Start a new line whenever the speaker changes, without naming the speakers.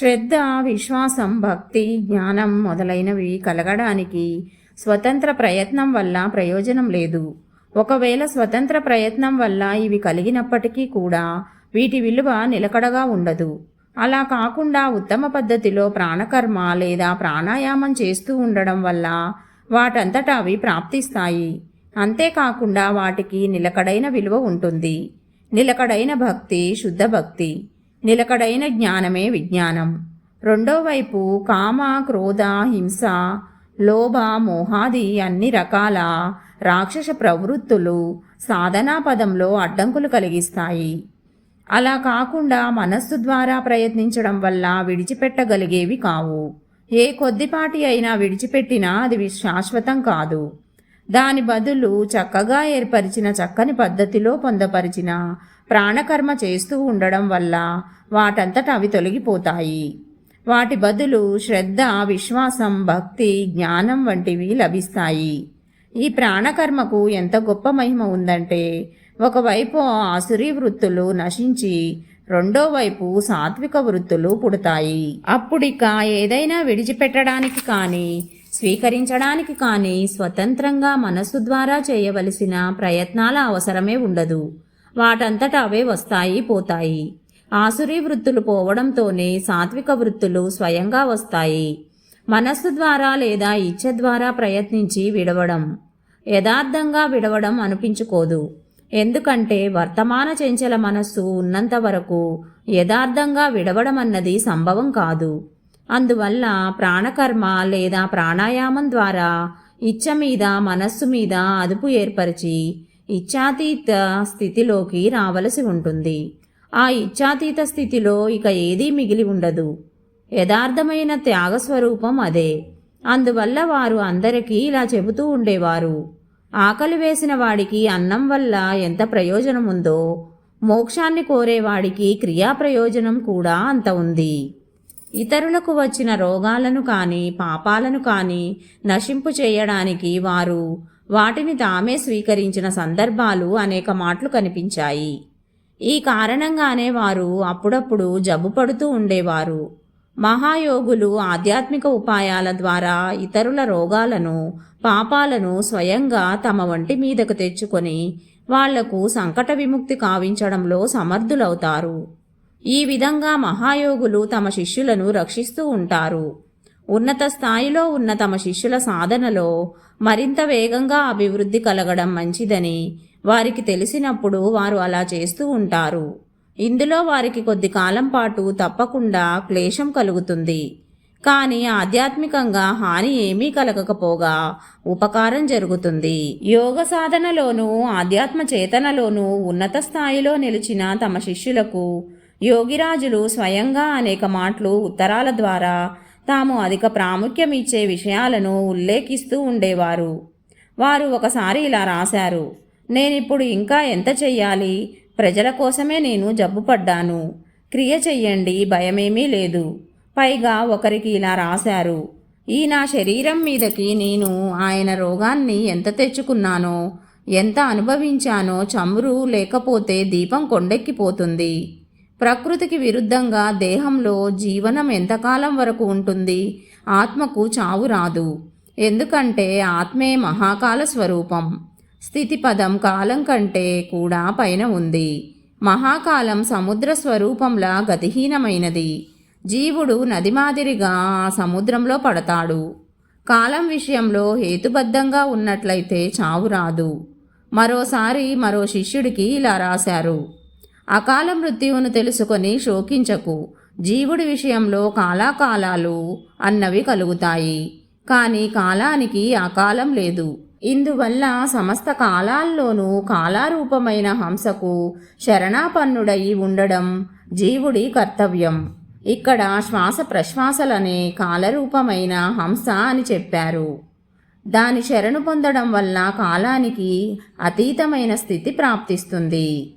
శ్రద్ధ విశ్వాసం భక్తి జ్ఞానం మొదలైనవి కలగడానికి స్వతంత్ర ప్రయత్నం వల్ల ప్రయోజనం లేదు. ఒకవేళ స్వతంత్ర ప్రయత్నం వల్ల ఇవి కలిగినప్పటికీ కూడా వీటి విలువ నిలకడగా ఉండదు. అలా కాకుండా ఉత్తమ పద్ధతిలో ప్రాణకర్మ లేదా ప్రాణాయామం చేస్తూ ఉండడం వల్ల వాటంతటా అవి ప్రాప్తిస్తాయి. అంతేకాకుండా వాటికి నిలకడైన విలువ ఉంటుంది. నిలకడైన భక్తి శుద్ధ భక్తి. నిలకడైన జ్ఞానమే విజ్ఞానం. రెండో వైపు కామ క్రోధ హింస లోభ మోహాది అన్ని రకాల రాక్షస ప్రవృత్తులు సాధనా పదంలో అడ్డంకులు కలిగిస్తాయి. అలా కాకుండా మనస్సు ద్వారా ప్రయత్నించడం వల్ల విడిచిపెట్టగలిగేవి కావు. ఏ కొద్దిపాటి అయినా విడిచిపెట్టినా అది శాశ్వతం కాదు. దాని బదులు చక్కగా ఏర్పరిచిన చక్కని పద్ధతిలో పొందపరిచిన ప్రాణకర్మ చేస్తూ ఉండడం వల్ల వాటంతట అవి తొలగిపోతాయి. వాటి బదులు శ్రద్ధ విశ్వాసం భక్తి జ్ఞానం వంటివి లభిస్తాయి. ఈ ప్రాణకర్మకు ఎంత గొప్ప మహిమ ఉందంటే ఒకవైపు ఆసురీ వృత్తులు నశించి రెండో వైపు సాత్విక వృత్తులు పుడతాయి. అప్పుడిక ఏదైనా విడిచిపెట్టడానికి కానీ స్వీకరించడానికి కానీ స్వతంత్రంగా మనస్సు ద్వారా చేయవలసిన ప్రయత్నాల అవసరమే ఉండదు. వాటంతట అవే వస్తాయి పోతాయి. ఆసురీ వృత్తులు పోవడంతోనే సాత్విక వృత్తులు స్వయంగా వస్తాయి. మనస్సు ద్వారా లేదా ఇచ్ఛ ద్వారా ప్రయత్నించి విడవడం. యథార్థంగా విడవడం అనిపించుకోదు. ఎందుకంటే వర్తమాన చెంచల మనస్సు ఉన్నంత వరకు యథార్థంగా విడవడం అన్నది సంభవం కాదు. అందువల్ల ప్రాణకర్మ లేదా ప్రాణాయామం ద్వారా ఇచ్చ మీద మనస్సు మీద అదుపు ఏర్పరిచి ఇచ్ఛాతీత స్థితిలోకి రావలసి ఉంటుంది. ఆ ఇచ్ఛాతీత స్థితిలో ఇక ఏదీ మిగిలి ఉండదు. యథార్థమైన త్యాగ స్వరూపం అదే. అందువల్ల వారు అందరికీ ఇలా చెబుతూ ఉండేవారు. ఆకలి వేసిన వాడికి అన్నం వల్ల ఎంత ప్రయోజనం ఉందో మోక్షాన్ని కోరేవాడికి క్రియా ప్రయోజనం కూడా అంత ఉంది. ఇతరులకు వచ్చిన రోగాలను కానీ పాపాలను కానీ నశింపు చేయడానికి వారు వాటిని తామే స్వీకరించిన సందర్భాలు అనేక మాటలు కనిపించాయి. ఈ కారణంగానే వారు అప్పుడప్పుడు జబ్బు పడుతూ ఉండేవారు. మహాయోగులు ఆధ్యాత్మిక ఉపాయాల ద్వారా ఇతరుల రోగాలను పాపాలను స్వయంగా తమ వంటి మీదకు తెచ్చుకొని వాళ్ళకు సంకట విముక్తి కావించడంలో సమర్థులవుతారు. ఈ విధంగా మహాయోగులు తమ శిష్యులను రక్షిస్తూ ఉంటారు. ఉన్నత స్థాయిలో ఉన్న తమ శిష్యుల సాధనలో మరింత వేగంగా అభివృద్ధి కలగడం మంచిదని వారికి తెలిసినప్పుడు వారు అలా చేస్తూ ఉంటారు. ఇందులో వారికి కొద్ది కాలం పాటు తప్పకుండా క్లేశం కలుగుతుంది. కానీ ఆధ్యాత్మికంగా హాని ఏమీ కలగకపోగా ఉపకారం జరుగుతుంది. యోగ సాధనలోనూ ఆధ్యాత్మ చేతనలోనూ ఉన్నత స్థాయిలో నిలిచిన తమ శిష్యులకు యోగిరాజులు స్వయంగా అనేక మాటలు ఉత్తరాల ద్వారా తాము అధిక ప్రాముఖ్యం ఇచ్చే విషయాలను ఉల్లేఖిస్తూ ఉండేవారు. వారు ఒకసారి ఇలా రాశారు నేనిప్పుడు ఇంకా ఎంత చెయ్యాలి? ప్రజల కోసమే నేను జబ్బుపడ్డాను క్రియ చెయ్యండి భయమేమీ లేదు పైగా ఒకరికి ఇలా రాశారు ఈ నా శరీరం మీదకి నేను ఆయన రోగాన్ని ఎంత తెచ్చుకున్నానో ఎంత అనుభవించానో చమురు లేకపోతే దీపం కొండెక్కిపోతుంది. ప్రకృతికి విరుద్ధంగా దేహంలో జీవనం ఎంతకాలం వరకు ఉంటుంది? ఆత్మకు చావు రాదు. ఎందుకంటే ఆత్మే మహాకాల స్వరూపం. స్థితి పదం కాలం కంటే కూడా పైన ఉంది. మహాకాలం సముద్ర స్వరూపంలా గతిహీనమైనది. జీవుడు నది మాదిరిగా ఆ సముద్రంలో పడతాడు. కాలం విషయంలో హేతుబద్ధంగా ఉన్నట్లయితే చావు రాదు. మరోసారి మరో శిష్యుడికి ఇలా రాశారు. అకాల మృత్యువును తెలుసుకొని శోకించకు. జీవుడి విషయంలో కాలాకాలాలు అన్నవి కలుగుతాయి. కానీ కాలానికి అకాలం లేదు. ఇందువల్ల సమస్త కాలాల్లోనూ కాలారూపమైన హంసకు శరణాపన్నుడై ఉండడం జీవుడి కర్తవ్యం. ఇక్కడ శ్వాస ప్రశ్వాసలనే కాలరూపమైన హంస అని చెప్పారు. దాని శరణు పొందడం వల్ల కాలానికి అతీతమైన స్థితి ప్రాప్తిస్తుంది.